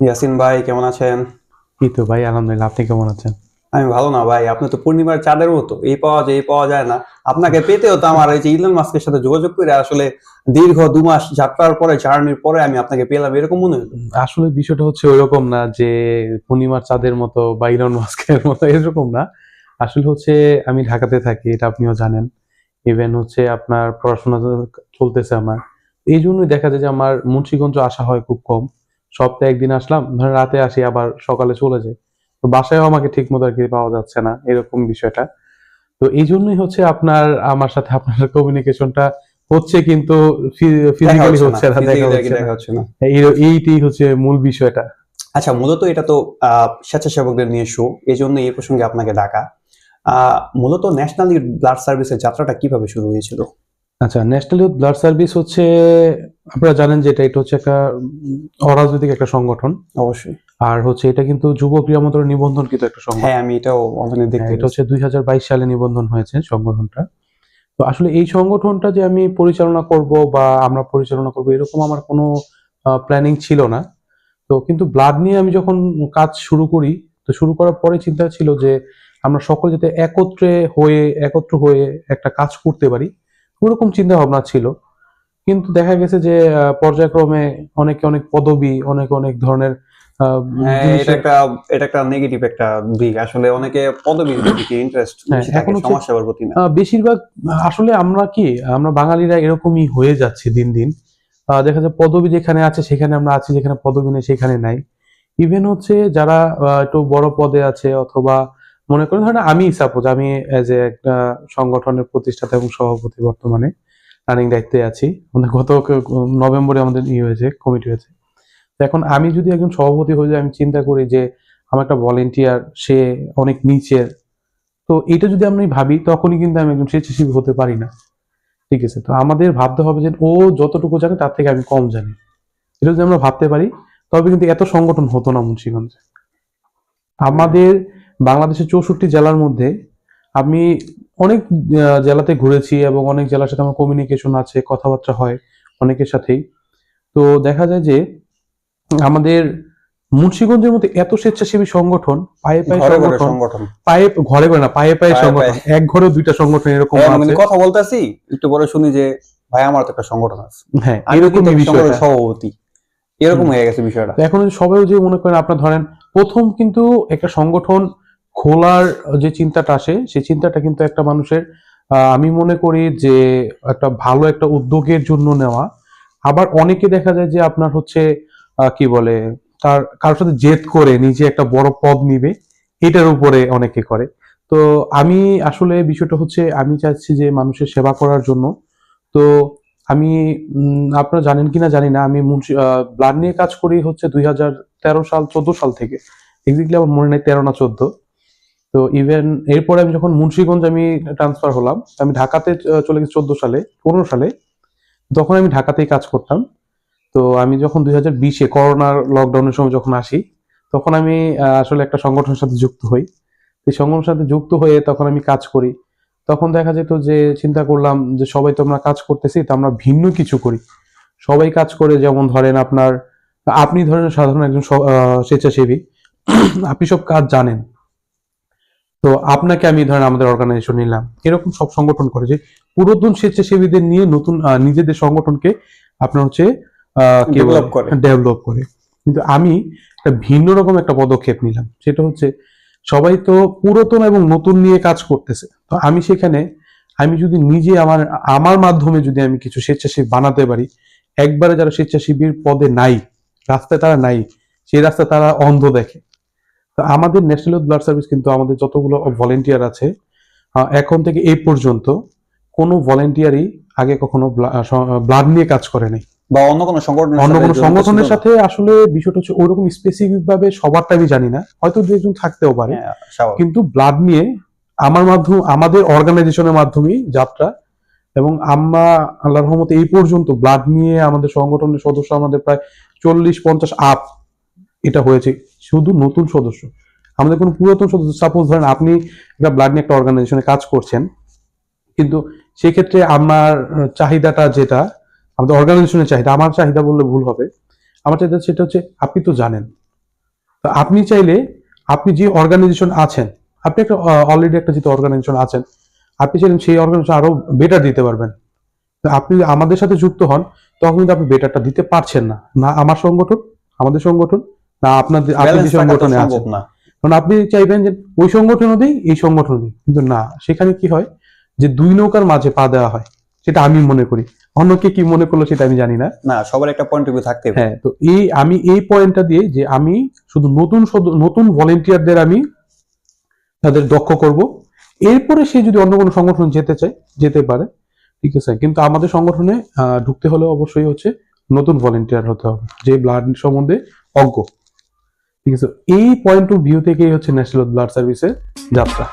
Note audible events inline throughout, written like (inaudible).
ইয়াসিন ভাই কেমন আছেন? এই তো ভাই আলহামদুলিল্লাহ আপনি কেমন আছেন? আমি ভালো না ভাই আপনি তো পূর্ণিমার চাঁদের মতো। এই পাওয়া যায় এই পাওয়া যায় না। আপনাকে পেতেও তো আমার এই যে ইলন মাস্কের সাথে যোগাযোগ করে আসলে দীর্ঘ দু মাস যাত্রার পরে জার্নির পরে আমি আপনাকে পেলাম এরকম মনে হলো আসলে বিষয়টা হচ্ছে ওইরকম না যে পূর্ণিমার চাঁদের মতো বা ইলন মাস্কের মতো এরকম না। আসলে হচ্ছে আমি ঢাকাতে থাকি এটা আপনিও জানেন। ইভেন হচ্ছে আপনার পড়াশোনা চলতেছে আমার। এই জন্যই দেখা যায় যে আমার মুন্সিগঞ্জ আসা হয় খুব কম। সপ্তাহে একদিন আসলাম ধরেন রাতে আসি আবার সকালে চলে যাই। তো বাসায়ও আমাকে ঠিক মতো আর কি পাওয়া যাচ্ছে না এরকম বিষয়টা। তো এই জন্যই হচ্ছে আপনার আমার সাথে আপনার কমিউনিকেশনটা হচ্ছে কিন্তু ফিজিক্যালি হচ্ছে না দেখা হচ্ছে না। হচ্ছে এই- এইটাই হচ্ছে মূল বিষয়টা। আচ্ছা মূলত এটা তো আহ, স্বেচ্ছাসেবকদের নিয়ে শো এই জন্য এই প্রসঙ্গে আপনাকে ডাকা। আহ, মূলত ন্যাশনাল ব্লাড সার্ভিসের যাত্রাটা কীভাবে শুরু হয়েছিল? আচ্ছা ন্যাশনাল ইউথ ব্লাড সার্ভিস হচ্ছে আপনারা জানেন যে এটা এটা হচ্ছে একটা অরাজনৈতিক একটা সংগঠন। অবশ্যই। আর হচ্ছে এটা কিন্তু যুব ক্রীড়া মন্ত্রণালয় নিবন্ধনকৃত একটা সংগঠন। হ্যাঁ আমি এটাও অনলাইনে দেখতে হ্যাঁ, এটা হচ্ছে দুই হাজার বাইশ সালে নিবন্ধন হয়েছে সংগঠনটা। তো আসলে এই সংগঠনটা যে আমি পরিচালনা করব বা আমরা পরিচালনা করব এরকম আমার কোনো প্ল্যানিং ছিল না। তো কিন্তু ব্লাড নিয়ে আমি যখন কাজ শুরু করি তো শুরু করার পরে চিন্তা ছিল যে আমরা সকলে যাতে একত্রে হয়ে একত্র হয়ে একটা কাজ করতে পারি। ওরকম চিন্তা ভাবনা ছিল। কিন্তু দেখা গেছে যে পর্যায়ক্রমে অনেকে অনেক পদবি অনেক অনেক ধরনের হ্যাঁ জিনিসের- এটা একটা এটা একটা নেগেটিভ একটা দিক। আসলে অনেকে দিকে ইন্টারেস্ট হ্যাঁ, এখন প্রতি না। বেশিরভাগ আসলে আমরা কি আমরা বাঙালিরা এরকমই হয়ে যাচ্ছে দিন দিন। আহ, দেখা যায় পদবি যেখানে আছে সেখানে আমরা আছি যেখানে পদবি নেই সেখানে নাই। ইভেন হচ্ছে যারা একটু বড় পদে আছে অথবা মনে করেন ধরেন আমি সাপোজ আমি এজ এ একটা সংগঠনের প্রতিষ্ঠাতা এবং সভাপতি বর্তমানে রানিং দায়িত্বে আছি। আমাদের গত নভেম্বরে আমাদের ইয়ে হয়েছে কমিটি হয়েছে। এখন আমি যদি একজন সভাপতি হয়ে যাই, আমি চিন্তা করি যে আমার একটা ভলেন্টিয়ার সে অনেক নিচের তো এটা যদি আমি ভাবি, তখনই কিন্তু আমি একজন স্বেচ্ছাসেবী হতে পারি না। ঠিক আছে? তো আমাদের ভাবতে হবে যে ও যতটুকু জানে, তার থেকে আমি কম জানি। এটা যদি আমরা ভাবতে পারি, তবে কিন্তু এত সংগঠন হতো না মুন্সিগঞ্জে। আমাদের বাংলাদেশের চৌষট্টি জেলার মধ্যে আমি অনেক জেলাতে ঘুরেছি এবং অনেক জেলার সাথে আমার কমিউনিকেশন আছে কথাবার্তা হয় অনেকের সাথেই। তো দেখা যায় যে আমাদের মুন্সিগঞ্জের মধ্যে এত স্বেচ্ছাসেবী সংগঠন পায়ে পায়ে সংগঠন পায়ে ঘরে ঘরে না পায়ে পায়ে সংগঠন এক ঘরে দুইটা সংগঠন এরকম হ্যাঁ, কিন্তু কথা বলতেছি একটু পরে শুনি যে ভাই আমার তো একটা সংগঠন আছে। হ্যাঁ সংগঠনের সভাপতি। এরকম হয়ে গেছে বিষয়টা। এখন সবাই যে মনে করেন আপনার ধরেন প্রথম কিন্তু একটা সংগঠন খোলার যে চিন্তাটা আসে, সেই চিন্তাটা কিন্তু একটা মানুষের আমি মনে করি যে একটা ভালো একটা উদ্যোগের জন্য নেওয়া। আবার অনেকে দেখা যায় যে আপনার হচ্ছে কি বলে, তার, কারোর সাথে জেদ করে নিজে একটা বড় পদ নিবে, এটার উপরে অনেকে করে। তো আমি আসলে বিষয়টা হচ্ছে, আমি চাচ্ছি যে মানুষের সেবা করার জন্য। তো আমি আপনারা জানেন কিনা জানি না, আমি ব্লাড নিয়ে কাজ করি হচ্ছে দুই হাজার তেরো সাল, চোদ্দ সাল থেকে। এক্সাক্টলি আমার মনে নেই তেরো না চোদ্দ। তো ইভেন এরপরে আমি যখন মুন্সিগঞ্জ আমি ট্রান্সফার হলাম, আমি ঢাকাতে চলে গেছি চোদ্দ সালে, পনেরো সালে, তখন আমি ঢাকাতেই কাজ করতাম। তো আমি যখন দুই হাজার বিশে করোনার লকডাউনের সময় যখন আসি, তখন আমি আসলে একটা সংগঠনের সাথে যুক্ত হই। সেই সংগঠনের সাথে যুক্ত হয়ে তখন আমি কাজ করি। তখন দেখা যেত যে চিন্তা করলাম যে সবাই তো আমরা কাজ করতেছি, তো আমরা ভিন্ন কিছু করি। সবাই কাজ করে, যেমন ধরেন আপনার, আপনি ধরেন সাধারণ একজন স্বেচ্ছাসেবী, (clears throat) আপনি সব কাজ জানেন। তো আপনাকে আমি ধরেন আমাদের অর্গানাইজেশন নিলাম। এরকম সব সংগঠন করে যে পুরাতন স্বেচ্ছাসেবীদের নিয়ে নতুন নিজেদের সংগঠনকে আপনার হচ্ছে Develop করে। ডেভেলপ করে। কিন্তু আমি একটা ভিন্ন রকম একটা পদক্ষেপ নিলাম। সেটা হচ্ছে সবাই তো পুরাতন এবং নতুন নিয়ে কাজ করতেছে। তো আমি সেখানে আমি যদি নিজে আমার আমার মাধ্যমে যদি আমি কিছু স্বেচ্ছাসেবী বানাতে পারি একবারে যারা স্বেচ্ছাসেবীর পদে নাই রাস্তায় তারা নাই সেই রাস্তায় তারা অন্ধ দেখে। তো আমাদের ন্যাশনাল ব্লাড সার্ভিস কিন্তু আমাদের যতগুলো ভলেন্টিয়ার আছে এখন থেকে এই পর্যন্ত কোনো ভলেন্টিয়ারই আগে কখনো ব্লাড নিয়ে কাজ করে নাই। বা অন্য কোনো সংগঠনের অন্য কোনো সংগঠনের সাথে আসলে বিষয়টা হচ্ছে ওইরকম স্পেসিফিক ভাবে সবারটা আমি জানি না। হয়তো দু একজন থাকতেও পারে। হ্যাঁ, কিন্তু ব্লাড নিয়ে আমার মাধ্যম আমাদের অর্গানাইজেশনের মাধ্যমেই যাত্রা এবং আমরা আল্লাহর রহমতে এই পর্যন্ত ব্লাড নিয়ে আমাদের সংগঠনের সদস্য আমাদের প্রায় চল্লিশ পঞ্চাশ আপ এটা হয়েছে। শুধু নতুন সদস্য। আমাদের কোনো পুরাতন সদস্য সাপোজ ধরেন আপনি একটা ব্লাড নিয়ে একটা অর্গানাইজেশনে কাজ করছেন, কিন্তু সেক্ষেত্রে আমার চাহিদাটা যেটা, আমাদের অর্গানাইজেশনের চাহিদা, আমার চাহিদা বললে ভুল হবে। আমার চাহিদা সেটা হচ্ছে, আপনি তো জানেন। তো আপনি চাইলে, আপনি যে অর্গানাইজেশন আছেন, আপনি একটা অলরেডি একটা যেহেতু অর্গানাইজেশন আছেন, আপনি চাইলেন সেই অর্গানাইজেশন আরও বেটার দিতে পারবেন। আপনি আমাদের সাথে যুক্ত হন, তখন কিন্তু আপনি বেটারটা দিতে পারছেন না। না আমার সংগঠন, আমাদের সংগঠন না আপনাদের আপনি তো সংগঠনে না। কারণ আপনি চাইবেন যে ওই সংগঠনও দিই এই সংগঠনও দিই। কিন্তু না সেখানে কি হয় যে দুই নৌকার মাঝে পা দেওয়া হয় সেটা আমি মনে করি। অন্য কে মনে করল সেটা আমি জানি না। না সবার একটা পয়েন্ট অফ ভিউ থাকতে হ্যাঁ তো এই আমি এই পয়েন্টটা দিয়ে যে আমি শুধু নতুন নতুন ভলেন্টিয়ারদের আমি তাদের দক্ষ করব। এরপরে সে যদি অন্য কোনো সংগঠন যেতে চায় যেতে পারে ঠিক আছে? কিন্তু আমাদের সংগঠনে আহ, ঢুকতে হলে অবশ্যই হচ্ছে নতুন ভলেন্টিয়ার হতে হবে যে ব্লাড সম্বন্ধে অজ্ঞ। ঠিক আছে, এই পয়েন্ট অফ ভিউ থেকেই হচ্ছে ন্যাশনাল ব্লাড সার্ভিসের যাত্রা।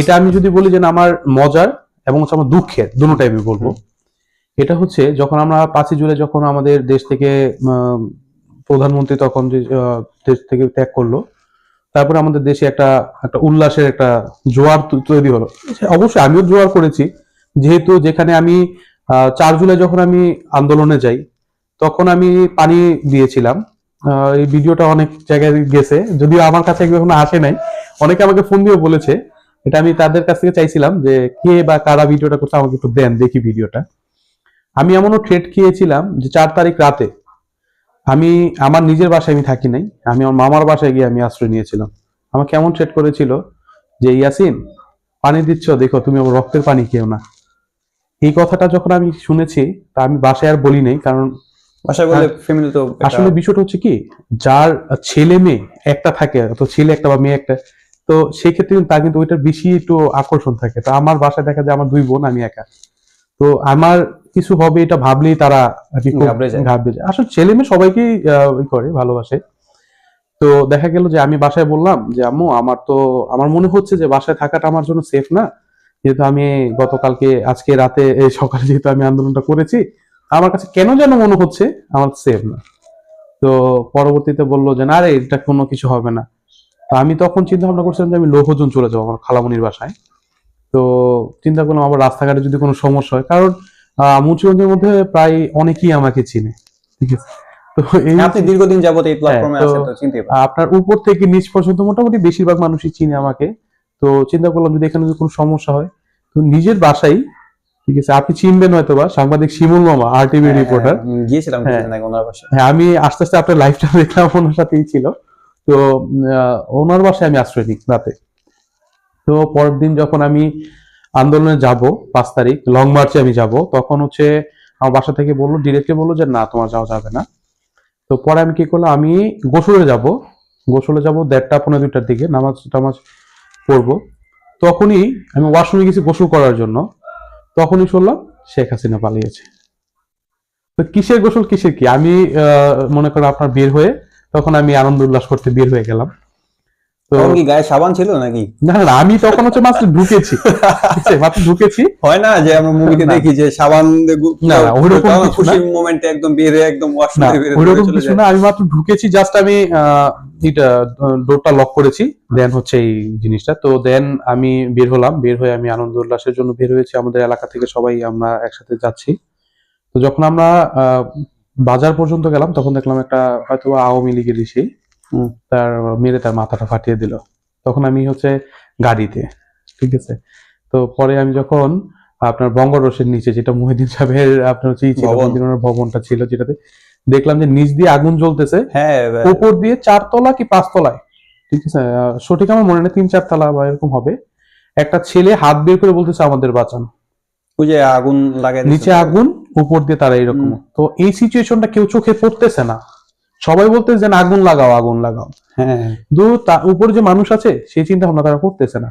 এটা আমি যদি বলি যে না, আমার মজার এবং হচ্ছে আমার দুঃখের দুটোটাই আমি বলব। এটা হচ্ছে যখন আমরা পাঁচই জুলাই যখন আমাদের দেশ থেকে প্রধানমন্ত্রী তখন যে দেশ থেকে ত্যাগ করল, তারপরে আমাদের দেশে একটা একটা উল্লাসের একটা জোয়ার তৈরি হলো। অবশ্যই আমিও জোয়ার করেছি, যেহেতু যেখানে আমি চার জুলাই যখন আমি আন্দোলনে যাই, তখন আমি পানি দিয়েছিলাম। এই ভিডিওটা অনেক জায়গায় গেছে। যদিও আমার কাছে এখনও আসে নাই। অনেকে আমাকে ফোন দিয়ে বলেছে। এটা আমি তাদের কাছ থেকে চাইছিলাম যে কে বা কারা ভিডিওটা করছে, আমাকে একটু দেন, দেখি ভিডিওটা। আমি এমনও ট্রেড খেয়েছিলাম যে চার তারিখ রাতে আমি, আমার নিজের বাসায় আমি থাকি নাই। আমি আমার মামার বাসায় গিয়ে আমি আশ্রয় নিয়েছিলাম। আমাকে এমন ট্রেড করেছিল যে, ইয়াসিন, পানি দিচ্ছ, দেখো তুমি আমার রক্তের পানি খেও না। এই কথাটা যখন আমি শুনেছি তা আমি বাসায় আর বলি নাই কারণ বাসায় বলে ফ্যামিলি তো আসলে বিষয়টা হচ্ছে কি যার ছেলে মেয়ে একটা থাকে তো ছেলে একটা বা মেয়ে একটা তো সেই ক্ষেত্রে কিন্তু ওইটার বেশি একটু আকর্ষণ থাকে। তো আমার বাসায় দেখা যায় আমার দুই বোন আমি একা। তো আমার কিছু হবে এটা ভাবলেই তারা ঘাবড়ে যায়। আসলে ছেলে মেয়ে সবাইকেই করে ভালোবাসে। তো দেখা গেল যে আমি বাসায় বললাম যে আম্মু আমার তো আমার মনে হচ্ছে যে বাসায় থাকাটা আমার জন্য সেফ না। যেহেতু আমি গতকালকে আজকে রাতে সকালে যেহেতু আমি আন্দোলনটা করেছি আমার কাছে কেন যেন মনে হচ্ছে আমার সেফ না। তো পরবর্তীতে বলল যে না রে এটা কোনো কিছু হবে না। তো আমি তখন চিন্তা ভাবনা করছিলাম যে আমি লৌহজন চলে যাব আমার খালামনির বাসায়। তো চিন্তা করলাম আমার রাস্তাঘাটে যদি কোনো সমস্যা হয় কারণ মুন্সিগঞ্জের মধ্যে প্রায় অনেকেই আমাকে চিনে ঠিক আছে? তো আপনি দীর্ঘদিন যাবত এই প্ল্যাটফর্মে হ্যাঁ, আছেন তো চিনতে আপনার উপর থেকে নিচ পর্যন্ত মোটামুটি বেশিরভাগ মানুষই চিনে আমাকে। তো চিন্তা করলাম যদি এখানে যদি কোনো সমস্যা হয় তো নিজের বাসাই ঠিক আছে আপনি চিনবেন হয়তো বা সাংবাদিক শিমুল মামা আর টিভি রিপোর্টার গিয়েছিলাম হ্যাঁ। হ্যাঁ আমি আস্তে আস্তে আপনার লাইফটা দেখলাম ওনার সাথেই ছিল। তো ওনার বাসায় আমি আশ্রয় নিই রাতে। তো পরের দিন যখন আমি আন্দোলনে যাব পাঁচ তারিখ লং মার্চে আমি যাব তখন হচ্ছে আমার বাসা থেকে বলল ডিরেক্টলি বলল যে না তোমার যাওয়া যাবে না। তো পরে আমি কি করলাম আমি গোসলে যাব। গোসলে যাব দেড়টা পনেরো দুইটার দিকে নামাজ টামাজ পড়ব। তখনই আমি ওয়াশরুমে গেছি গোসল করার জন্য। তখনই শুনলাম শেখ হাসিনা পালিয়েছে। তো কিসের গোসল, কিসের কি? আমি মনে করেন আপনার বের হয়ে তখন আমি আনন্দ উল্লাস করতে বের হয়ে গেলাম। তো কি গায়ে সাবান ছিল নাকি? না না, আমি তখন হচ্ছে মাত্র ঢুকেছি। (laughs) মাত্র ঢুকেছি। হয় না যে আমরা মুভিতে। দেখি যে সাবান না, মোমেন্টে একদম বের একদম ওয়াশরুমে বের কিছু না আমি মাত্র ঢুকেছি জাস্ট আমি এটা ডোরটা লক করেছি দেন হচ্ছে এই জিনিসটা। তো দেন আমি বের হলাম বের হয়ে আমি আনন্দ উল্লাসের জন্য বের হয়েছি আমাদের এলাকা থেকে সবাই আমরা একসাথে যাচ্ছি। তো যখন আমরা আহ, বাজার পর্যন্ত গেলাম তখন দেখলাম একটা হয়তো আওয়ামী লীগের হুম। তার মেরে তার মাথাটা ফাটিয়ে দিল। তখন আমি হচ্ছে গাড়িতে ঠিক আছে? তো পরে আমি যখন আপনার বঙ্গরসের নিচে যেটা মহিদিন সাহেবের আপনার হচ্ছে ভবনটা ছিল যেটাতে দেখলাম যে নিচ দিয়ে আগুন জ্বলতেছে। হ্যাঁ উপর দিয়ে চারতলা কি পাঁচতলায়? ঠিক আছে? সঠিক আমার মনে নেই তিন চারতলা বা এরকম হবে। একটা ছেলে হাত বের করে বলতেছে আমাদের বাঁচান। ওই যে আগুন লাগাই নিচে আগুন উপর দিয়ে তারা এরকম। তো এই সিচুয়েশনটা কেউ চোখে পড়তেছে না। সবাই বলতেছে যে আগুন লাগাও আগুন লাগাও। হ্যাঁ। কিন্তু তার উপর যে মানুষ আছে সেই চিন্তা ভাবনা তারা করতেছে না।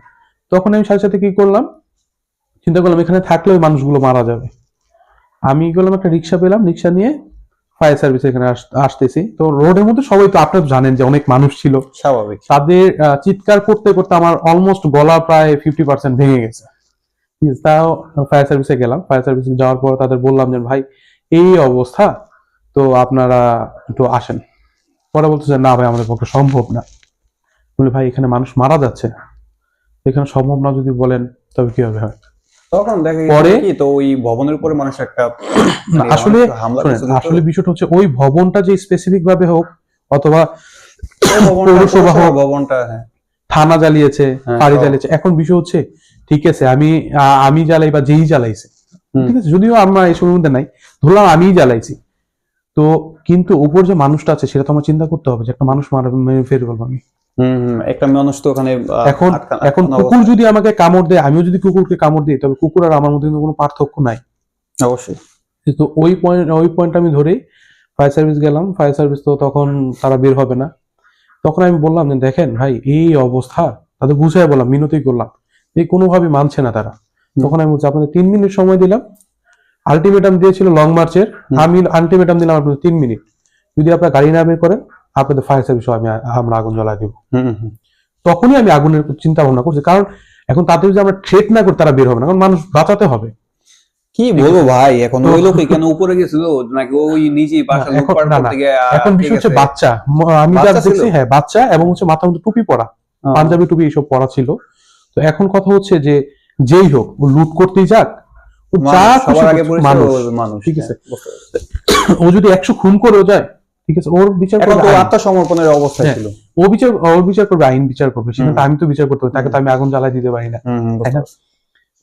তখন আমি সাথে সাথে কি করলাম? চিন্তা করলাম এখানে থাকলে ওই মানুষগুলো মারা যাবে। আমি করলাম একটা রিক্সা পেলাম রিক্সা নিয়ে ফায়ার সার্ভিস এখানে আসতেছি। তো রোডের মধ্যে সবাই তো আপনারা জানেন যে অনেক মানুষ ছিল। স্বাভাবিক। তাদের চিৎকার করতে করতে আমার অলমোস্ট গলা প্রায় ফিফটি পার্সেন্ট ভেঙে গেছে। তাও ফায়ার সার্ভিসে গেলাম। ফায়ার সার্ভিসে যাওয়ার পর তাদের বললাম যে ভাই এই অবস্থা তো আপনারা একটু আসেন পরে বলতেছে না ভাই আমাদের পক্ষে সম্ভব না বলে ভাই এখানে মানুষ মারা যাচ্ছে এখানে সম্ভব না যদি বলেন তবে কীভাবে হয় তখন দেখা পরে- কি তো ওই ভবনের উপরে মানুষ একটা মানে আসলে। আসলে বিষয়টা হচ্ছে ওই ভবনটা যে স্পেসিফিক ভাবে হোক অথবা পৌরসভা হোক। ভবনটা হ্যাঁ থানা জ্বালিয়েছে হ্যাঁ, সব। জ্বালিয়েছে এখন বিষয় হচ্ছে ঠিক আছে আমি আমি জ্বালাই বা যেই জ্বালাইছে ঠিক আছে যদিও আমরা এসবের মধ্যে নাই ধরলাম আমিই জ্বালাইছি তো কিন্তু উপর যে মানুষটা আছে সেটা তো আমার চিন্তা করতে হবে যে একটা মানুষ মারা ফেলব আমি। একটা মানুষ তো ওখানে এখন এখন কুকুর যদি আমাকে কামড় দেয় আমিও যদি কুকুরকে কামড় দিই তবে কুকুর আর আমার মধ্যে কিন্তু কোনো পার্থক্য নাই। অবশ্যই। তো ওই পয়েন্ট ওই পয়েন্ট আমি ধরেই ফায়ার সার্ভিস গেলাম ফায়ার সার্ভিস তো তখন তারা বের হবে না। তখন আমি বললাম যে দেখেন ভাই এই অবস্থা। তাদের বুঝাই বললাম মিনতি করলাম। এই কোনোভাবে মানছে না তারা। তখন আমি বলছি আপনাদের তিন মিনিট সময় দিলাম। আলটিমেটাম দিয়েছিল লং মার্চের। আমি আলটিমেটাম দিলাম আপনাদের তিন মিনিট। যদি আপনার গাড়ি না বের করেন আপনাদের ফায়ার সার্ভিস আমি আমরা আগুন জ্বলা দিব। তখনই আমি আগুনের চিন্তা ভাবনা করছি কারণ এখন তাদের যদি আমরা থ্রেট না করি তারা বের হবে না কারণ মানুষ বাঁচাতে হবে। কি বলব ভাই এখন ওই লোকই কেন উপরে গেছিল? নাকি ওই এখন- বিষয় হচ্ছে বাচ্চা। আমি যা দেখছি হ্যাঁ বাচ্চা এবং হচ্ছে মাথার মধ্যে টুপি পরা। পাঞ্জাবি টুপি এইসব পরা ছিল। তো এখন কথা হচ্ছে যে যেই হোক ও লুট করতেই যাক যা মানুষ ঠিক হ্যাঁ, আছে। ও যদি একশো খুন করেও যায় ঠিক আছে ওর বিচার করবে আত্মসমর্পণের অবস্থা হ্যাঁ। ছিল ও বিচার ওর বিচার করবে আইন বিচার করবে আমি তো বিচার করতে তাকে তো আমি আগুন জ্বালাই দিতে পারি না তাই না?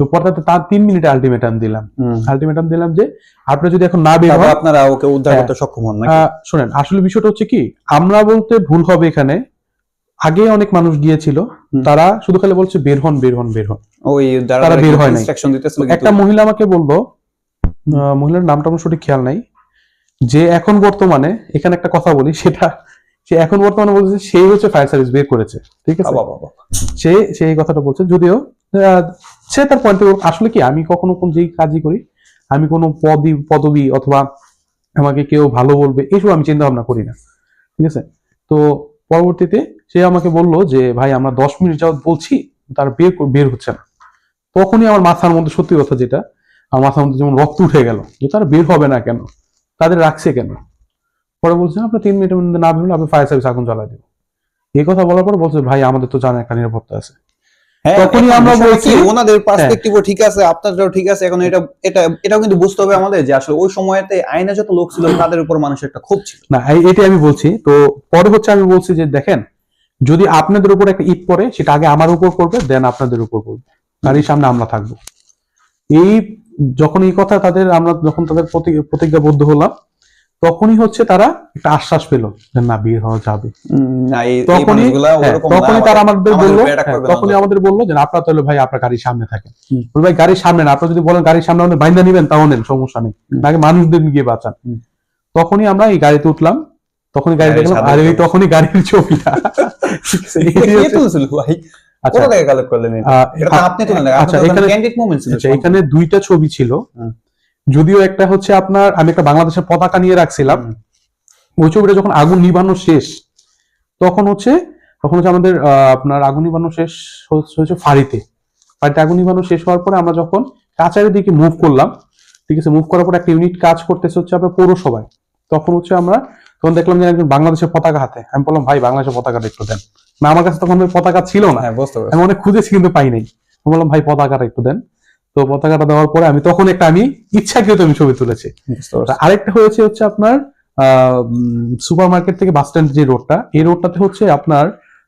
তো পরে তার তিন মিনিটে আলটিমেটাম দিলাম। আলটিমেটাম দিলাম যে আপনারা যদি এখন না বের হন আপনারা ওকে উদ্ধার হ্যাঁ। করতে সক্ষম হন আহ, শোনেন আসলে বিষয়টা হচ্ছে কি আমরা বলতে ভুল হবে এখানে আগে অনেক মানুষ গিয়েছিল তারা শুধু খালি বলছে বের হন বের হন বের হন। ওই তারা বের হয় নাই। একটা মহিলা আমাকে বলল মহিলার নামটা আমার সঠিক খেয়াল নাই যে এখন বর্তমানে এখানে একটা কথা বলি সেটা সে এখন বর্তমানে বলছে সেই হচ্ছে ফায়ার সার্ভিস বের করেছে। ঠিক আছে? সে সে এই কথাটা বলছে যদিও সে তার পয়েন্টে আসলে কি আমি কখনো কোন যেই কাজই করি আমি কোনো পদই পদবি অথবা আমাকে কেউ ভালো বলবে এসব আমি চিন্তা ভাবনা করি না। ঠিক আছে? তো পরবর্তীতে সে আমাকে বলল যে, ভাই, আমরা দশ মিনিট যাওয়া বলছি, তার বের বের হচ্ছে না। তখনই আমার মাথার মধ্যে, সত্যি কথা যেটা, আমার মাথার মধ্যে যেমন রক্ত উঠে গেল যে, তার বের হবে না কেন? তাদের রাখছে কেন? পরে বলছে আপনার তিন মিনিটের মধ্যে না বেরোলে, আপনি ফায়ার সার্ভিস আগুন জ্বালা দেবো। এই কথা বলার পর বলছে, ভাই, আমাদের তো জানা একটা নিরাপত্তা আছে। তখনই আমরা বলছি- হ্যাঁ। ওনাদের পার্সপেক্টিভও ঠিক আছে আপনাদেরও ঠিক আছে। এখন এটা এটা এটাও কিন্তু বুঝতে হবে আমাদের যে আসলে ওই সময়তে আইনে যত লোক ছিল তাদের উপর মানুষের একটা ক্ষোভ ছিল। না এটাই আমি বলছি। তো পরে হচ্ছে আমি বলছি যে দেখেন যদি আপনাদের উপর একটা ঈদ পড়ে সেটা আগে আমার উপর পড়বে দেন আপনাদের উপর পড়বে। গাড়ির সামনে আমরা থাকব। এই যখন এই কথা তাদের আমরা যখন তাদের প্রতি- প্রতিজ্ঞাবদ্ধ হলাম তখনই হচ্ছে তারা একটা আশ্বাস পেল যে না বিয়ে হওয়া যাবে। এই- এই তখনই হ্যাঁ, তখনই তারা আমাদের বলল হ্যাঁ, তখনই আমাদের বলল যে আপনার তাহলে ভাই আপনার গাড়ির সামনে থাকেন। ভাই গাড়ির সামনে না আপনারা যদি বলেন গাড়ির সামনে আমাদের বাইন্দা নিবেন তাও নেন সমস্যা নেই। আগে মানুষদের গিয়ে বাঁচান। তখনই আমরা এই গাড়িতে উঠলাম। তখনই গাড়ি দেখলাম আর ওই তখনই গাড়ির ছবিটা (laughs) ভাই আচ্ছা। আচ্ছা আচ্ছা এখানে দুইটা ছবি ছিল। যদিও একটা হচ্ছে আপনার আমি একটা বাংলাদেশের পতাকা নিয়ে রাখছিলাম। ওই ছবিটা যখন আগুন নিবানো শেষ তখন হচ্ছে তখন হচ্ছে আমাদের আপনার আগুন নিবানো শেষ হচ্ছে ফাঁড়িতে। ফাঁড়িতে আগুন নিবানো শেষ হওয়ার পরে আমরা যখন কাছারের দিকে মুভ করলাম ঠিক আছে মুভ করার পর একটা ইউনিট কাজ করতেছে হচ্ছে আপনার পৌরসভায়। তখন হচ্ছে আমরা তখন দেখলাম যে একজন বাংলাদেশের পতাকা হাতে। আমি বললাম ভাই বাংলাদেশের পতাকাটা একটু দেন। না আমার কাছে তখন পতাকা ছিল না। হ্যাঁ আমি অনেক খুঁজেছি কিন্তু পাই নাই। আমি বললাম ভাই পতাকাটা একটু দেন। তো পতাকাটা দেওয়ার পরে আমি তখন একটা আমি ইচ্ছাকৃত আমি ছবি তুলেছি। আরেকটা হয়েছে হচ্ছে আপনার সুপার মার্কেট থেকে বাস স্ট্যান্ড যে রোডটা এই রোডটাতে হচ্ছে আপনার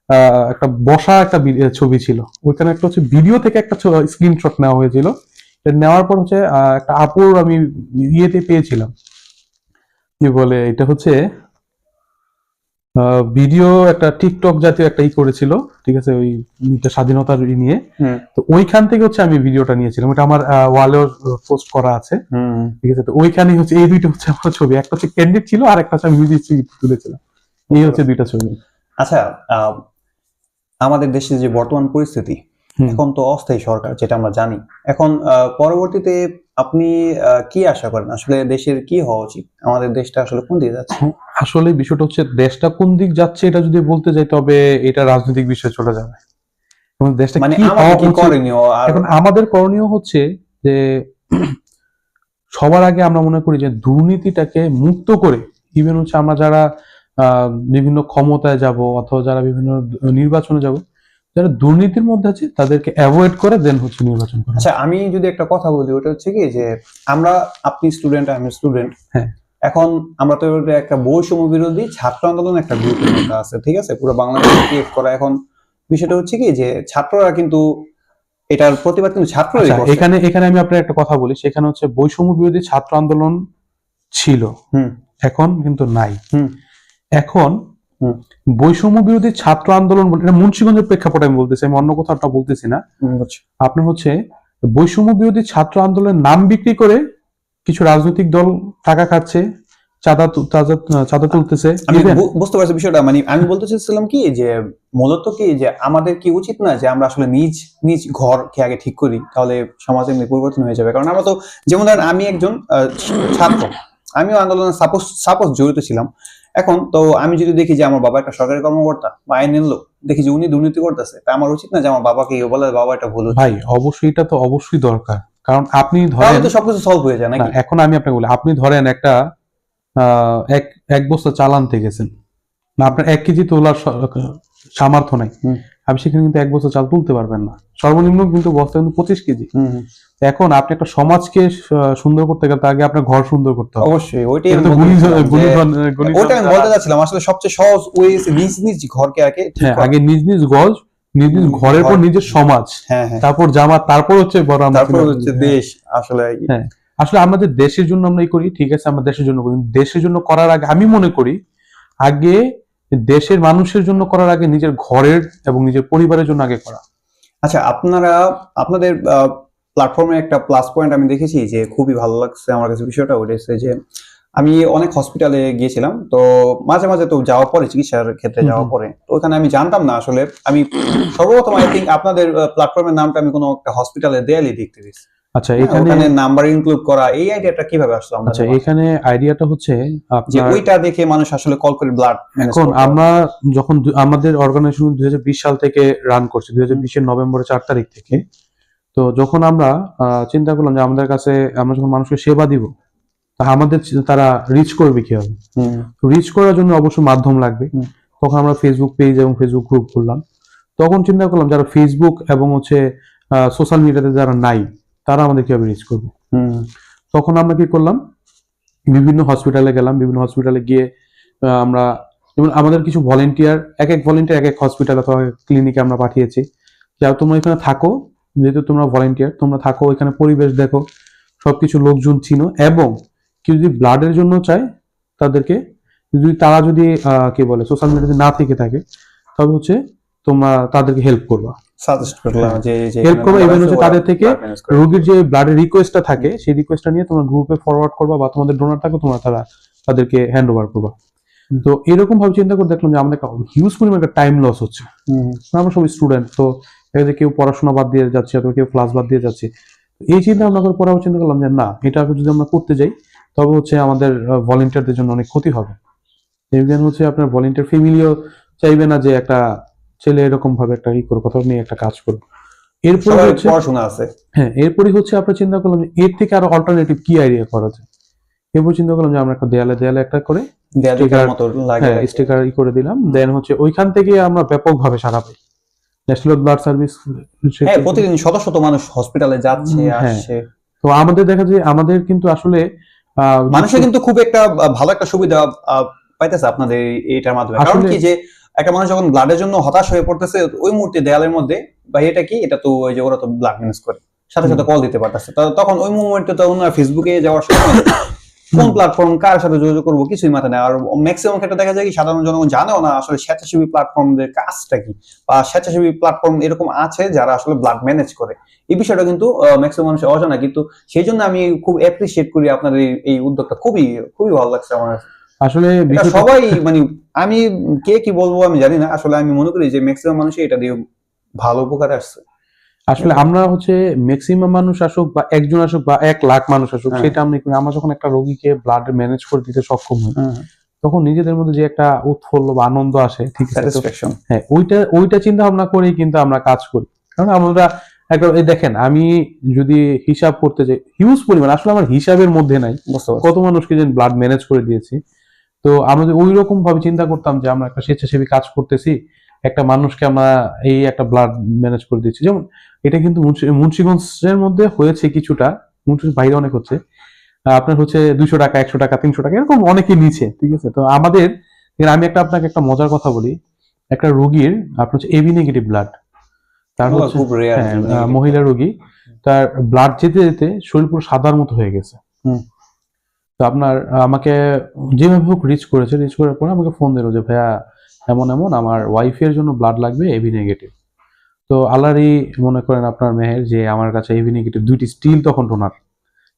আহ, একটা বসা একটা ছবি ছিল। ওইখানে একটা হচ্ছে ভিডিও থেকে একটা স্ক্রিনশট নেওয়া হয়েছিল। এটা নেওয়ার পর হচ্ছে আহ, একটা আপুর আমি ইয়েতে পেয়েছিলাম। কি বলে? এটা হচ্ছে ভিডিও একটা টিকটক জাতীয় একটা ই করেছিল ঠিক আছে? ওই স্বাধীনতার ই নিয়ে। তো ওইখান থেকে হচ্ছে আমি ভিডিওটা নিয়েছিলাম। এটা আমার ওয়ালেও পোস্ট করা আছে। ঠিক আছে? তো ওইখানে হচ্ছে এই দুইটা হচ্ছে আমার ছবি। একটা হচ্ছে ক্যান্ডিড ছিল আর একটা হচ্ছে আমি নিজে তুলেছিলাম। এই হচ্ছে দুইটা ছবি। আচ্ছা আহ, আমাদের দেশে যে বর্তমান পরিস্থিতি। এখন তো অস্থায়ী সরকার যেটা আমরা জানি। এখন পরবর্তীতে আপনি আহ, কি আশা করেন? আসলে দেশের কি হওয়া উচিত? আমাদের দেশটা আসলে কোন দিকে যাচ্ছে? (laughs) আসলে বিষয়টা হচ্ছে দেশটা কোন দিক যাচ্ছে এটা যদি বলতে যাই তবে এটা রাজনৈতিক বিষয়ে চলে যাবে। এবং দেশটা মানে কি করণীয়? এখন আমাদের করণীয় হচ্ছে যে সবার আগে আমরা মনে করি যে দুর্নীতিটাকে মুক্ত করে ইভেন হচ্ছে আমরা যারা আহ, বিভিন্ন ক্ষমতায় যাব অথবা যারা বিভিন্ন নির্বাচনে যাব যারা দুর্নীতির মধ্যে আছে তাদেরকে অ্যাভয়েড করে দেন হচ্ছে নির্বাচন করা। আচ্ছা আমি যদি একটা কথা বলি ওটা হচ্ছে কি যে আমরা আপনি স্টুডেন্ট আমি স্টুডেন্ট হ্যাঁ। এখন আমরা তো একটা বৈষম্য বিরোধী ছাত্র আন্দোলন একটা মধ্যে আছে ঠিক আছে পুরো বাংলাদেশ ক্রিয়েট করা এখন বিষয়টা হচ্ছে কি যে ছাত্ররা কিন্তু এটার প্রতিবাদ কিন্তু ছাত্ররাই আচ্ছা, এখানে এখানে আমি আপনার একটা কথা বলি সেখানে হচ্ছে বৈষম্য বিরোধী ছাত্র আন্দোলন ছিল হুম। এখন কিন্তু নাই হুম। এখন। বৈষম্য বিরোধী ছাত্র আন্দোলন এটা মুন্সিগঞ্জের প্রেক্ষাপটে আমি বলতেছি আমি অন্য কোথাওটা বলতেছি না আপনার হচ্ছে বৈষম্য বিরোধী ছাত্র আন্দোলনের নাম বিক্রি করে কিছু রাজনৈতিক দল টাকা খাচ্ছে চাঁদা চাঁদা- তুলতেছে। আমি বুঝতে পারছি বিষয়টা। মানে আমি বলতে চাইছিলাম কি যে মূলত কি যে আমাদের কি উচিত না যে আমরা আসলে নিজ নিজ ঘরকে আগে ঠিক করি তাহলে সমাজে এমনি পরিবর্তন হয়ে যাবে। কারণ আমরা তো যেমন ধরেন আমি একজন ছাত্র আমিও আন্দোলনে সাপোজ সাপোজ জড়িত ছিলাম। এখন তো আমি যদি দেখি যে আমার বাবা একটা সরকারি কর্মকর্তা বা আইনের লোক দেখি যে উনি দুর্নীতি করতেছে তা আমার উচিত না যে আমার বাবাকে বলে বাবা এটা ভুল ভাই অবশ্যই এটা তো অবশ্যই দরকার। কারণ আপনি ধরেন তো সবকিছু সলভ হয়ে যায় নাকি? এখন আমি আপনাকে বলি আপনি ধরেন একটা এক এক বস্তা চাল আনতে গেছেন। না আপনার এক কেজি তোলার সামর্থ্য নাই। আপনি সেখানে কিন্তু এক বস্তা চাল তুলতে পারবেন না। সর্বনিম্ন কিন্তু বস্তা কিন্তু পঁচিশ কেজি। এখন আপনি একটা সমাজকে সুন্দর করতে গেলে আগে আপনার ঘর সুন্দর করতে হবে। অবশ্যই ওইটাই এটা আমি বলতে চাচ্ছিলাম আসলে সবচেয়ে সহজ ওয়ে নিজ নিজ ঘরকে আগে ঠিক হ্যাঁ আগে নিজ নিজ গজ নিজ নিজ ঘরের পর নিজের সমাজ হ্যাঁ হ্যাঁ। তারপর জামাত তারপর হচ্ছে বড় তারপর হচ্ছে দেশ আসলে হ্যাঁ। আসলে আমাদের দেশের জন্য আমরা করি ঠিক আছে আমরা দেশের জন্য করি দেশের জন্য করার আগে আমি মনে করি আগে দেশের মানুষের জন্য করার আগে নিজের ঘরের এবং নিজের পরিবারের জন্য আগে করা। আচ্ছা আপনারা আপনাদের প্ল্যাটফর্মে একটা প্লাস পয়েন্ট আমি দেখেছি যে খুবই ভালো লাগছে আমার কাছে বিষয়টা ওটা যে আমি অনেক হসপিটালে গিয়েছিলাম তো মাঝে মাঝে তো যাওয়ার পরে চিকিৎসার ক্ষেত্রে হুম যাওয়ার পরে তো ওখানে আমি জানতাম না আসলে আমি সর্বপ্রথম আই থিঙ্ক আপনাদের প্ল্যাটফর্মের নামটা আমি কোনো একটা হসপিটালে দেয়ালি দেখতে পেয়েছি। আচ্ছা হ্যাঁ, এখানে নাম্বার ইনক্লুড করা এই আইডিয়াটা কীভাবে আসলো আচ্ছা? এখানে আইডিয়াটা হচ্ছে যে ওইটা দেখে মানুষ আসলে কল করে ব্লাড এখন আমরা যখন আমাদের অর্গানাইজেশন দুই হাজার বিশ সাল থেকে রান করছি দুই হাজার বিশের নভেম্বরের চার তারিখ থেকে তো যখন আমরা চিন্তা করলাম যে আমাদের কাছে আমরা যখন মানুষকে সেবা দিব তা আমাদের তারা রিচ করবে কীভাবে? রিচ করার জন্য অবশ্যই মাধ্যম লাগবে। তখন আমরা ফেসবুক পেজ এবং ফেসবুক গ্রুপ করলাম তখন চিন্তা করলাম যারা ফেসবুক এবং হচ্ছে সোশ্যাল মিডিয়াতে যারা নাই তারা আমাদের কীভাবে রিচ করবে? তখন আমরা কি করলাম? বিভিন্ন হসপিটালে গেলাম। বিভিন্ন হসপিটালে গিয়ে আমরা যেমন আমাদের কিছু ভলেন্টিয়ার এক এক ভলেন্টিয়ার এক এক হসপিটাল অথবা ক্লিনিকে আমরা পাঠিয়েছি। যারা তোমরা এখানে থাকো যেহেতু তোমরা ভলেন্টিয়ার তোমরা থাকো এখানে পরিবেশ দেখো সবকিছু লোকজন চিনো এবং কেউ যদি ব্লাডের জন্য চায় তাদেরকে যদি তারা যদি কি বলে সোশ্যাল মিডিয়াতে না থেকে থাকে তবে হচ্ছে তোমরা তাদেরকে হেল্প করবা। সাজেস্ট করলাম যে যে Help করব, এখানে even আছে, হচ্ছে তাদের থেকে blood manage করে। রোগীর যে ব্লাডের রিকোয়েস্টটা থাকে সেই রিকোয়েস্টটা নিয়ে তোমরা গ্রুপে ফরওয়ার্ড করবা বা তোমাদের ডোনার থাকে তোমরা তারা তাদেরকে হ্যান্ড ওভার করবা। তো এরকম ভাবে চিন্তা করে দেখলাম যে আমাদের হিউজ পরিমাণ একটা টাইম লস হচ্ছে। কারণ আমরা সবাই স্টুডেন্ট তো দেখা যায় কেউ পড়াশোনা বাদ দিয়ে যাচ্ছে অথবা কেউ ক্লাস বাদ দিয়ে যাচ্ছে। এই চিন্তা ভাবনা করে পরে চিন্তা করলাম যে না এটা যদি আমরা করতে যাই তবে হচ্ছে আমাদের ভলেন্টিয়ারদের জন্য অনেক ক্ষতি হবে। এখানে হচ্ছে আপনার ভলেন্টিয়ার ফ্যামিলিও চাইবে না যে একটা ছেলে এরকম ভাবে একটা ই করুক অথবা নিয়ে একটা কাজ করুক। এরপরে হচ্ছে পড়াশোনা আছে। হ্যাঁ এরপরই হচ্ছে আমরা চিন্তা করলাম যে এর থেকে আরও অল্টারনেটিভ কি আইডিয়া করা যায়? এরপর চিন্তা করলাম যে আমরা একটা দেয়ালে দেয়ালে একটা করে লাগে হ্যাঁ স্টিকার ই করে দিলাম। দেন হচ্ছে ওইখান থেকে আমরা ব্যাপকভাবে সারা পাই। ন্যাশনাল ব্লাড সার্ভিস হ্যাঁ প্রতিদিন শত শত মানুষ হসপিটালে যাচ্ছে হ্যাঁ। আসছে। তো আমাদের দেখা যায় আমাদের কিন্তু আসলে মানুষের কিন্তু খুব একটা ভালো একটা সুবিধা আহ, পাইতেছে আপনাদের এটার এইটার মাধ্যমে। কারণ কি যে একটা মানুষ যখন ব্লাডের জন্য হতাশ হয়ে পড়তেছে ওই মুহূর্তে দেয়ালের মধ্যে বা এটা কি এটা তো ওই যে ওরা তো ব্লাড ম্যানেজ করে সাথে সাথে কল দিতে পারতেছে। তখন ওই মুহূর্তে তো ওনার ফেসবুকে যাওয়ার সময় কোন প্ল্যাটফর্ম কার সাথে যোগাযোগ করব কিছুই মাথায় নেই। আর ম্যাক্সিমাম ক্ষেত্রে দেখা যায় কি সাধারণ জনগণ জানেও না আসলে স্বেচ্ছাসেবী প্ল্যাটফর্মদের কাজটা কি। বা স্বেচ্ছাসেবী প্ল্যাটফর্ম এরকম আছে যারা আসলে ব্লাড ম্যানেজ করে। এই বিষয়টা কিন্তু ম্যাক্সিমাম মানুষের অজানা। কিন্তু সেই জন্য আমি খুব অ্যাপ্রিসিয়েট করি আপনাদের এই- এই উদ্যোগটা। খুবই খুবই ভালো লাগছে আমার। আসলে সবাই মানে আমি কে কি বলব আমি জানি না। আসলে আমি মনে করি যে ম্যাক্সিমাম মানুষই এটা দিয়ে ভালো উপকার আসছে। আসলে আমরা হচ্ছে ম্যাক্সিমাম মানুষ আসুক বা একজন আসুক বা এক লাখ মানুষ আসুক হ্যাঁ। সেটা আমরা আমরা যখন একটা রোগীকে ব্লাড ম্যানেজ করে দিতে সক্ষম হই তখন নিজেদের মধ্যে যে একটা উৎফুল্ল বা আনন্দ আসে ঠিক স্যাটিসফ্যাকশন হ্যাঁ ওইটা ওইটা চিন্তা ভাবনা করেই কিন্তু আমরা কাজ করি। কারণ আমরা একটা এই দেখেন আমি যদি হিসাব করতে যাই হিউজ পরিমাণ আসলে আমার হিসাবের মধ্যে নাই। কত মানুষকে যে ব্লাড ম্যানেজ করে দিয়েছি। তো আমরা যদি ওই রকম ভাবে চিন্তা করতাম যে আমরা একটা স্বেচ্ছাসেবী কাজ করতেছি একটা মানুষকে আমরা এই একটা ব্লাড ম্যানেজ করে দিচ্ছি। যেমন এটা কিন্তু মুন্সি- মুন্সিগঞ্জের মধ্যে হয়েছে কিছুটা মুন্সিগঞ্জ বাইরে অনেক হচ্ছে। আপনার হচ্ছে দুইশো টাকা একশো টাকা তিনশো টাকা এরকম অনেকে নিচ্ছে ঠিক আছে? তো আমাদের আমি একটা আপনাকে একটা মজার কথা বলি। একটা রোগীর আপনার হচ্ছে এবি নেগেটিভ ব্লাড তার হচ্ছে হ্যাঁ, মহিলা রোগী তার ব্লাড যেতে যেতে শরীর পুরো সাদার মতো হয়ে গেছে। হুম। তো আপনার আমাকে যেভাবে হোক রিচ করেছে রিচ করার পরে আমাকে ফোন দিল যে ভাইয়া এমন এমন আমার ওয়াইফের জন্য ব্লাড লাগবে এবি নেগেটিভ তো আল্লাহরই মনে করেন আপনার মেহের যে আমার কাছে এবি নেগেটিভ দুইটি স্টিল তখন ডোনার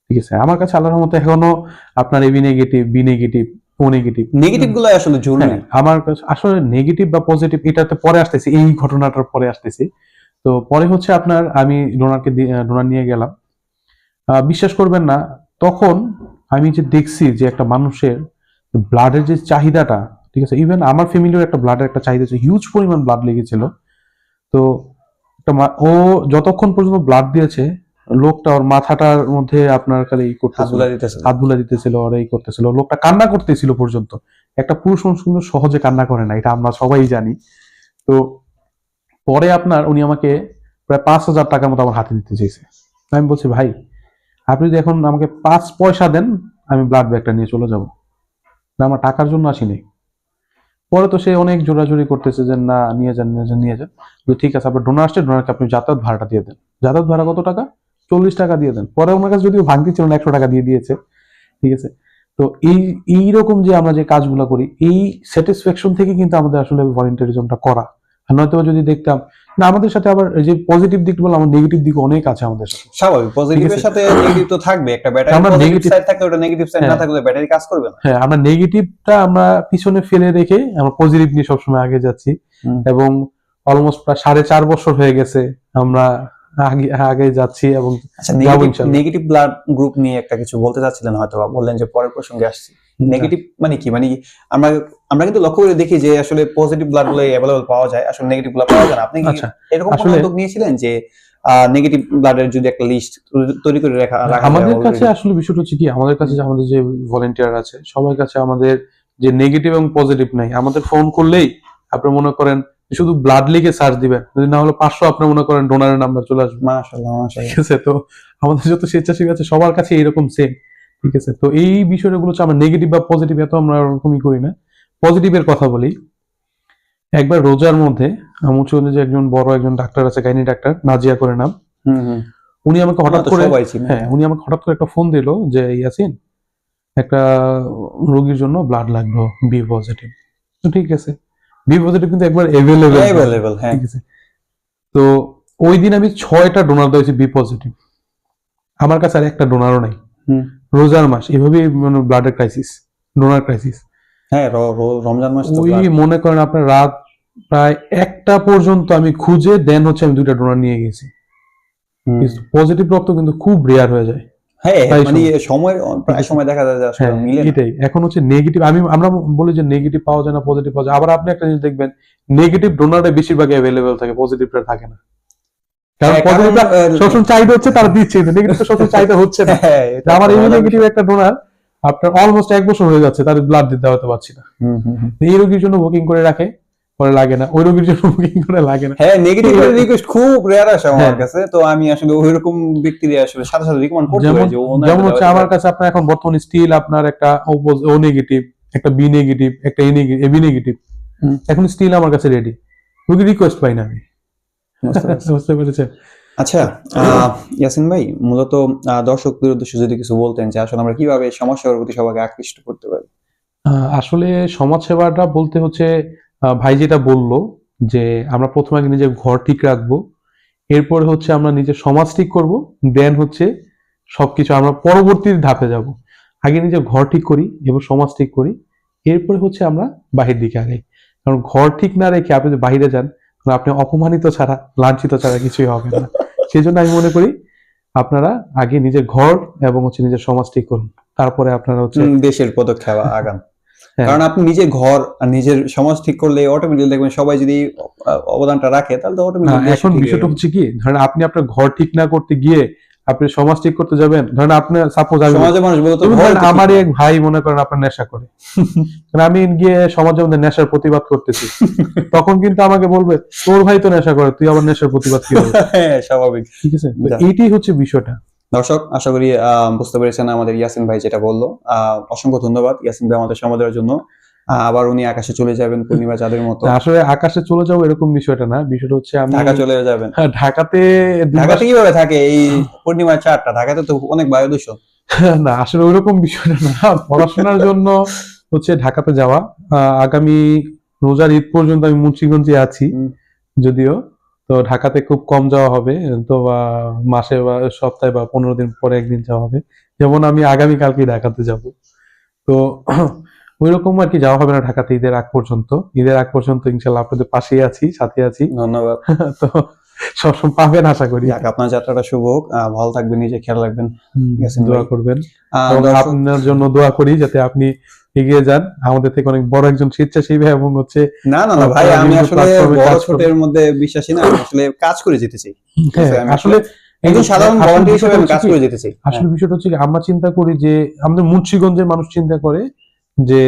ঠিক আছে? আমার কাছে আল্লাহর মতো এখনও আপনার AB negative B negative O negative নেগেটিভগুলো আসলে জরুরি হ্যাঁ, আমার কাছে আসলে নেগেটিভ বা পজিটিভ এটাতে পরে আসতেছি এই ঘটনাটার পরে আসতেছি। তো পরে হচ্ছে আপনার আমি ডোনারকে ডোনার নিয়ে গেলাম। আহ, বিশ্বাস করবেন না তখন আমি যে দেখছি যে একটা মানুষের ব্লাডের যে চাহিদাটা ঠিক আছে? ইভেন আমার ফ্যামিলির একটা ব্লাডের একটা চাহিদা আছে হিউজ পরিমাণ ব্লাড লেগেছিল। তো ও যতক্ষণ পর্যন্ত ব্লাড দিয়েছে লোকটা ওর মাথাটার মধ্যে আপনার খালি ই করতেছিল। হাত বুলা দিতেছিল। আর এই করতেছিল। লোকটা কান্না করতেছিল পর্যন্ত। একটা পুরুষ মানুষ কিন্তু সহজে কান্না করে না এটা আমরা সবাই জানি। তো পরে আপনার উনি আমাকে প্রায় পাঁচ হাজার টাকার মতো আমার হাতে দিতে চেয়েছে। আমি বলছি ভাই আপনি যদি এখন আমাকে পাঁচ পয়সা দেন আমি ব্লাড ব্যাগটা নিয়ে চলে যাব। না আমার টাকার জন্য আসিনি। পরে তো সে অনেক জোরাজুরি করতেছে যে, না, নিয়ে যান নিয়ে যান নিয়ে যান। ঠিক আছে, আপনার ডোনার আসছে, ডোনারকে আপনি যাতায়াত ভাড়াটা দিয়ে দেন। যাতায়াত ভাড়া কত টাকা? চল্লিশ টাকা দিয়ে দেন। পরে ওনার কাছে যদিও ভাঙতি ছিল না, একশো টাকা দিয়ে দিয়েছে। ঠিক আছে? তো এই, এইরকম যে আমরা যে কাজগুলো করি, এই স্যাটিসফ্যাকশন থেকে কিন্তু আমাদের আসলে ভলেন্টারিজমটা করা। নয়তো যদি দেখতাম না আমাদের সাথে আবার যে পজিটিভ দিক বলে আমার নেগেটিভ দিক অনেক আছে আমাদের সাথে। স্বাভাবিক পজিটিভের সাথে নেগেটিভ তো থাকবে একটা ব্যাটারি আমরা negative- সাইড থাকলে ওটা নেগেটিভ সাইড না হ্যাঁ। থাকলে ব্যাটারি কাজ করবে না। হ্যাঁ আমরা নেগেটিভটা আমরা পিছনে ফেলে রেখে আমরা পজিটিভ নিয়ে সবসময় আগে যাচ্ছি। এবং অলমোস্ট প্রায় সাড়ে চার বছর হয়ে গেছে আমরা আগে আগে যাচ্ছি এবং নেগেটিভ ব্লাড গ্রুপ নিয়ে একটা কিছু বলতে চাচ্ছিলেন হয়তো বললেন যে পরের প্রসঙ্গে আসছি। নেগেটিভ মানে কি? মানে আমরা আমরা কিন্তু লক্ষ্য করে দেখি যে আসলে পজিটিভ ব্লাডগুলো অ্যাভেলেবল পাওয়া যায় আসলে নেগেটিভগুলো পাওয়া যায় না। আপনি কি আচ্ছা এরকম কোনো উদ্যোগ নিয়েছিলেন যে নেগেটিভ ব্লাডের যদি একটা লিস্ট তৈরি করে রাখা আমাদের কাছে আসলে বিষয়টা হচ্ছে কি আমাদের কাছে যে আমাদের যে ভলেন্টিয়ার আছে সবার কাছে আমাদের যে নেগেটিভ এবং পজিটিভ নাই আমাদের ফোন করলেই আপনি মনে করেন শুধু ব্লাড লিখে সার্চ দিবেন যদি না হলে পাঁচশো আপনি মনে করেন ডোনারের নাম্বার চলে আসবে। ঠিক আছে তো আমাদের যত স্বেচ্ছাসেবী আছে সবার কাছে এরকম সেম ঠিক আছে তো এই বিষয়গুলো হচ্ছে আমরা নেগেটিভ বা পজিটিভ এত আমরা ওরকমই করি না। পজিটিভের কথা বলি। একবার রোজার মধ্যে চলে যে একজন বড় একজন ডাক্তার আছে গাইনি ডাক্তার নাজিয়া করে নাম। উনি আমাকে হঠাৎ করে হ্যাঁ উনি আমাকে হঠাৎ করে একটা ফোন দিলো যে ইয়াসিন একটা রোগীর জন্য ব্লাড লাগবে বি পজিটিভ তো ঠিক আছে। বি পজিটিভ কিন্তু একবার এভেলেবেল অ্যাভেলেবল হ্যাঁ। ঠিক আছে। তো ওই দিন আমি ছয়টা ডোনার দিয়েছি বি পজিটিভ আমার কাছে আর একটা ডোনারও নাই। হুম। রোজার মাস এভাবেই মানে ব্লাডের ক্রাইসিস ডোনার ক্রাইসিস হ্যাঁ রমজান মাস ওই মনে করেন আপনার রাত প্রায় একটা পর্যন্ত আমি খুঁজে দেন হচ্ছে আমি দুইটা ডোনার নিয়ে গেছি। পজিটিভ রক্ত কিন্তু খুব রেয়ার হয়ে যায়। হ্যাঁ মানে সময় প্রায় সময় দেখা যায় যে আসলে হ্যাঁ মিলে এটাই। এখন হচ্ছে নেগেটিভ আমি আমরা বলি যে নেগেটিভ পাওয়া যায় না পজিটিভ পাওয়া যায়। আবার আপনি একটা জিনিস দেখবেন নেগেটিভ বেশিরভাগ অ্যাভেলেবেল থাকে পজিটিভটা থাকে না। কারণ হ্যাঁ, পজিটিভটা সবসময় চাহিদা হচ্ছে তারা দিচ্ছে নেগেটিভটা সবসময় চাহিদা হচ্ছে না। হ্যাঁ, এটা আমার এই নেগেটিভ একটা ডোনার আপনার অলমোস্ট এক বছর হয়ে যাচ্ছে তার ব্লাড দিতে হতে পারছি না। এই রোগীর জন্য বুকিং করে রাখে পরে লাগে না। ওই রোগীর জন্য বুকিং করে লাগে না। হ্যাঁ নেগেটিভ রিকোয়েস্ট খুব রেয়ার আসে আমার হ্যাঁ। কাছে তো আমি আসলে ওইরকম ব্যক্তিদের আসলে সাথে সাথে রিকমেন্ড করতে পারি যে যেমন হচ্ছে আমার কাছে আপনার এখন বর্তমানে স্টিল আপনার একটা ও নেগেটিভ একটা বি নেগেটিভ একটা এ নেগেটিভ এবি নেগেটিভ এখন স্টিল আমার কাছে রেডি রোগী রিকোয়েস্ট পাই না আমি। বুঝতে (laughs) পেরেছেন? আচ্ছা ইয়াসিন ভাই মূলত দর্শকদের উদ্দেশ্যে যদি কিছু বলতেন যে আসলে আমরা কীভাবে সমাজসেবার প্রতি সবাইকে আকৃষ্ট করতে পারি? আসলে সমাজসেবাটা বলতে হচ্ছে ভাই যেটা বলল যে আমরা প্রথমে আগে নিজের ঘর ঠিক রাখব এরপরে হচ্ছে আমরা নিজের সমাজ ঠিক করব দেন হচ্ছে সবকিছু আমরা পরবর্তী ধাপে যাব। আগে নিজের ঘর ঠিক করি এবং সমাজ ঠিক করি এরপরে হচ্ছে আমরা বাহির দিকে আগাই। কারণ ঘর ঠিক না রেখে আপনি যদি বাইরে যান আপনি অপমানিত ছাড়া লাঞ্ছিত ছাড়া কিছুই হবে না। সেই জন্য আমি মনে করি আপনারা আগে নিজের ঘর এবং হচ্ছে নিজের সমাজ ঠিক করুন। তারপরে আপনারা হচ্ছে দেশের পদক্ষেপ আগান। (laughs) হ্যাঁ। কারণ আপনি নিজের ঘর আর নিজের সমাজ ঠিক করলে অটোমেটিক দেখবেন সবাই যদি অবদানটা রাখে তাহলে তো অটোমেটিক এখন বিষয়টা হচ্ছে কি ধরেন আপনি আপনার ঘর ঠিক না করতে গিয়ে আপনি সমাজ ঠিক করতে যাবেন। ধরেন আপনি সাপোজ আমি সমাজে মানুষ বলতো আমারই এক ভাই মনে করেন আপনার নেশা করে। (laughs) কারণ আমি গিয়ে সমাজের মধ্যে নেশার প্রতিবাদ করতেছি। (laughs) তখন কিন্তু আমাকে বলবে তোর ভাই তো নেশা করে তুই আবার নেশার প্রতিবাদ কি করবি?" হ্যাঁ, স্বাভাবিক। ঠিক আছে? এইটাই হচ্ছে বিষয়টা। দর্শক আশা করি আহ, বুঝতে পেরেছেন আমাদের ইয়াসিন ভাই যেটা বলল। আহ, অসংখ্য ধন্যবাদ ইয়াসিন ভাই আমাদের সময় দেওয়ার জন্য। আবার উনি আকাশে চলে যাবেন পূর্ণিমা চাঁদের মতো। আসলে আকাশে চলে যাব এরকম বিষয়টা না বিষয়টা হচ্ছে আমি ঢাকা চলে যাবেন। হ্যাঁ, ঢাকাতে ঢাকাতে কীভাবে থাকে এই পূর্ণিমা চাঁদটা? ঢাকাতে তো অনেক বায়ু দূষণ (laughs) না আসলে ওইরকম বিষয়টা না। পড়াশোনার জন্য হচ্ছে ঢাকাতে যাওয়া। আগামী রোজার ঈদ পর্যন্ত আমি মুন্সিগঞ্জে আছি যদিও। তো ঢাকাতে খুব কম যাওয়া হবে তো বা মাসে বা সপ্তাহে বা পনেরো দিন পরে একদিন যাওয়া হবে। যেমন আমি আগামী কালকে ঢাকাতে যাব। তো ওইরকম আর কি যাওয়া হবে না ঢাকাতে ঈদের আগ পর্যন্ত। ঈদের আগ পর্যন্ত ইনশাল্লাহ আপনাদের পাশেই আছি সাথে আছি। ধন্যবাদ। (laughs) তো সবসময় পাবেন আশা করি। আপনার যাত্রাটা শুভ হোক। ভালো থাকবেন নিজে খেয়াল রাখবেন। দোয়া করবেন। আপনার জন্য দোয়া করি যাতে আপনি এগিয়ে যান। আমাদের থেকে অনেক বড় একজন স্বেচ্ছাসেবী এবং হচ্ছে না না না ভাই আমি আসলে বড় ছোটের মধ্যে বিশ্বাসী না আসলে কাজ করে যেতে চাই হ্যাঁ, আসলে একজন সাধারণ ভলান্টিয়ার হিসেবে আমি কাজ করে যেতে চাই আসলে বিষয়টা হচ্ছে আমরা চিন্তা করি যে আমাদের মুন্সিগঞ্জের মানুষ চিন্তা করে যে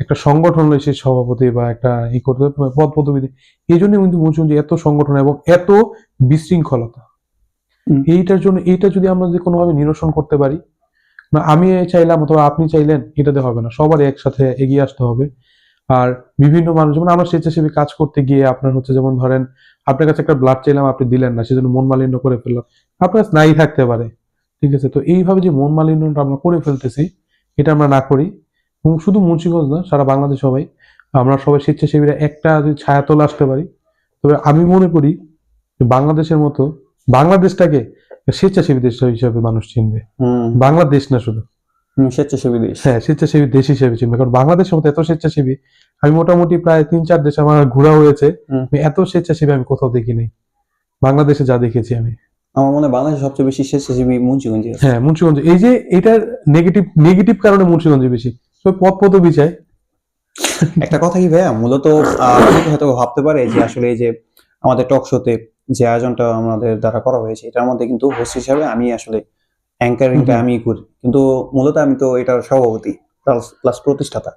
একটা সংগঠন সে সভাপতি বা একটা ই করতে পদ পদবিধি এই জন্য কিন্তু যে এত সংগঠন এবং এত বিশৃঙ্খলতা। এইটার জন্য এইটা যদি আমরা যদি কোনোভাবে নিরসন করতে পারি না আমি চাইলাম অথবা আপনি চাইলেন এটাতে হবে না। সবার একসাথে এগিয়ে আসতে হবে। আর বিভিন্ন মানুষ যেমন আমরা স্বেচ্ছাসেবী কাজ করতে গিয়ে আপনার হচ্ছে যেমন ধরেন আপনার কাছে একটা ব্লাড চাইলাম আপনি দিলেন না সেজন্য মন মালিন্য করে ফেললাম। আপনার কাছে নাই থাকতে পারে। ঠিক আছে? তো এইভাবে যে মন মালিন্যটা আমরা করে ফেলতেছি এটা আমরা না করি। শুধু মুন্সিগঞ্জ না সারা বাংলাদেশ সবাই। আমরা সবাই স্বেচ্ছাসেবীরা একটা যদি ছায়াতল আসতে পারি তবে আমি মনে করি যে বাংলাদেশের মতো বাংলাদেশটাকে স্বেচ্ছাসেবী দেশ হিসাবে মানুষ চিনবে। বাংলাদেশ না শুধু। স্বেচ্ছাসেবী দেশ। হ্যাঁ স্বেচ্ছাসেবী দেশ হিসেবে চিনবে কারণ বাংলাদেশের মতো এত স্বেচ্ছাসেবী আমি মোটামুটি প্রায় তিন চার দেশে আমার ঘোরা হয়েছে। এত স্বেচ্ছাসেবী আমি কোথাও দেখিনি বাংলাদেশে যা দেখেছি আমি। আমার মনে হয় বাংলাদেশের সবচেয়ে বেশি স্বেচ্ছাসেবী মুন্সিগঞ্জে হ্যাঁ মুন্সিগঞ্জ এই যে এটার নেগেটিভ নেগেটিভ কারণে মুন্সিগঞ্জে বেশি। তো পথ একটা কথা কি ভাইয়া? মূলত হয়তো ভাবতে পারে যে আসলে এই যে আমাদের টক শোতে যে আয়োজনটা আমাদের দ্বারা করা হয়েছে এটার মধ্যে কিন্তু হোস্ট হিসাবে আমি আসলে অ্যাঙ্কারিংটা আমি করি। কিন্তু মূলত আমি তো এটার সভাপতি প্লাস প্রতিষ্ঠাতা।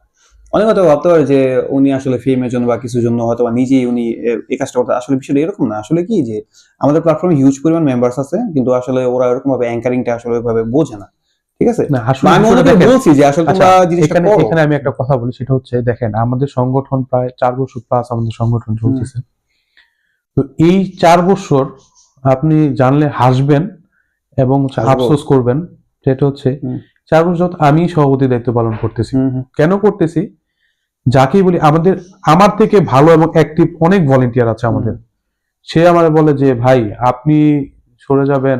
অনেক হয়তো ভাবতে পারে যে উনি আসলে ফেমের জন্য বা কিছুর জন্য হয়তো বা নিজেই উনি এই কাজটা করতে আসলে বিষয়টা এরকম না। আসলে কি যে আমাদের প্ল্যাটফর্মে হিউজ পরিমাণ মেম্বার্স আছে কিন্তু আসলে ওরা এরকম ভাবে অ্যাঙ্কারিংটা আসলে ওইভাবে বোঝে না। ঠিক আছে? না বা আসলে আমি ওনাকে বলছি যে আসলে আচ্ছা, তোমরা জিনিসটা এখানে করো। এখানে আমি একটা কথা বলি সেটা হচ্ছে দেখেন আমাদের সংগঠন প্রায় চার বছর প্লাস আমাদের সংগঠন চলতেছে। তো এই চার বছর আপনি জানলে হাসবেন এবং আফসোস করবেন সেটা হচ্ছে চার বছর আমি সভাপতি দায়িত্ব পালন করতেছি। কেন করতেছি? যাকেই বলি আমাদের আমার থেকে ভালো এবং অ্যাক্টিভ অনেক ভলেন্টিয়ার আছে আমাদের। সে আমার বলে যে ভাই আপনি সরে যাবেন।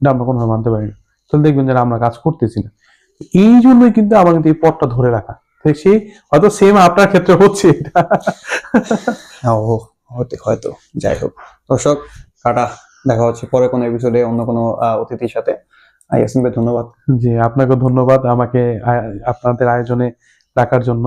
আমরা কোনোভাবে মানতে পারি না তাহলে দেখবেন যে আমরা কাজ করতেছি না। এই জন্যই কিন্তু আমার কিন্তু এই পথটা ধরে রাখা। সেই হয়তো সেম আপনার ক্ষেত্রে হচ্ছে এটা। (laughs) ও হতে হয়তো যাই হোক। দর্শক টাটা। দেখা হচ্ছে পরে কোনো এপিসোডে অন্য কোনো অতিথির সাথে। ইয়াসিন ভাই ধন্যবাদ। জি আপনাকে ধন্যবাদ আমাকে আপনাদের আয়োজনে ডাকার জন্য।